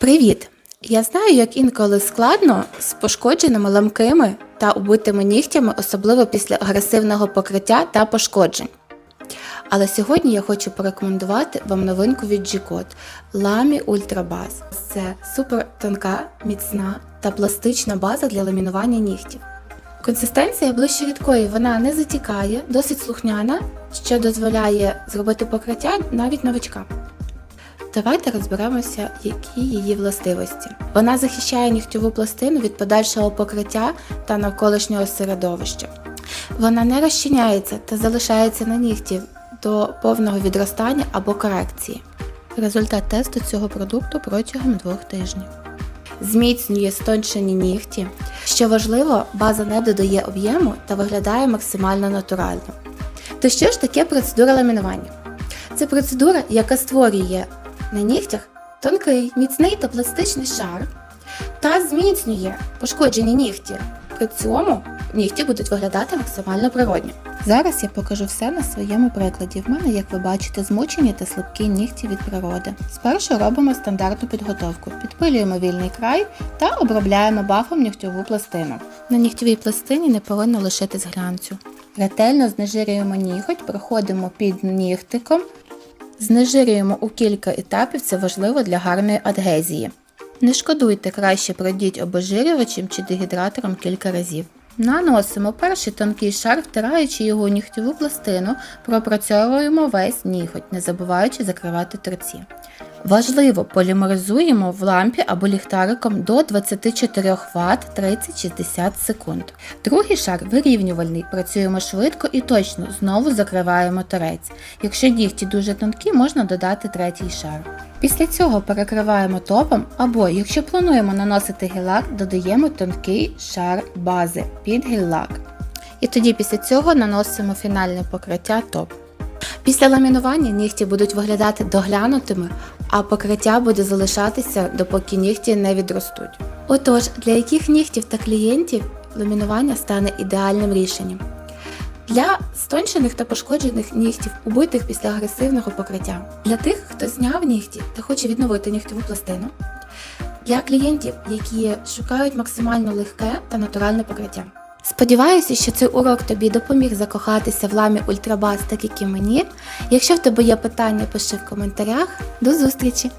Привіт! Я знаю, як інколи складно з пошкодженими ламкими та убитими нігтями, особливо після агресивного покриття та пошкоджень. Але сьогодні я хочу порекомендувати вам новинку від G-Code Lamy Ultra Base. Це супер тонка, міцна та пластична база для ламінування нігтів. Консистенція ближче рідкої, вона не затікає, досить слухняна, що дозволяє зробити покриття навіть новачкам. Давайте розберемося, які її властивості. Вона захищає нігтьову пластину від подальшого покриття та навколишнього середовища. Вона не розчиняється та залишається на нігті до повного відростання або корекції. Результат тесту цього продукту протягом двох тижнів. Зміцнює стончені нігті. Що важливо, база не додає об'єму та виглядає максимально натурально. То що ж таке процедура ламінування? Це процедура, яка створює на нігтях тонкий, міцний та пластичний шар та зміцнює пошкоджені нігті. При цьому нігті будуть виглядати максимально природні. Зараз я покажу все на своєму прикладі. В мене, як ви бачите, змучені та слабкі нігті від природи. Спершу робимо стандартну підготовку. Підпилюємо вільний край та обробляємо бафом нігтьову пластину. На нігтєвій пластині не повинно лишитись глянцю. Ретельно знежирюємо ніготь, проходимо під нігтиком, Знежирюємо у кілька етапів, це важливо для гарної адгезії. Не шкодуйте, краще пройдіть обезжирювачем чи дегідратором кілька разів. Наносимо перший тонкий шар, втираючи його у нігтєву пластину, пропрацьовуємо весь ніготь, не забуваючи закривати торці. Важливо, полімеризуємо в лампі або ліхтариком до 24 Вт 30-60 секунд. Другий шар вирівнювальний, працюємо швидко і точно, знову закриваємо торець. Якщо нігті дуже тонкі, можна додати третій шар. Після цього перекриваємо топом або, якщо плануємо наносити гель-лак, додаємо тонкий шар бази під гель-лак. І тоді після цього наносимо фінальне покриття топ. Після ламінування нігті будуть виглядати доглянутими, а покриття буде залишатися, допоки нігті не відростуть. Отож, для яких нігтів та клієнтів ламінування стане ідеальним рішенням? Для стончених та пошкоджених нігтів, убитих після агресивного покриття, для тих, хто зняв нігті та хоче відновити нігтєву пластину, для клієнтів, які шукають максимально легке та натуральне покриття. Сподіваюся, що цей урок тобі допоміг закохатися в ламі Ультрабас, так як і мені. Якщо в тебе є питання, пиши в коментарях. До зустрічі!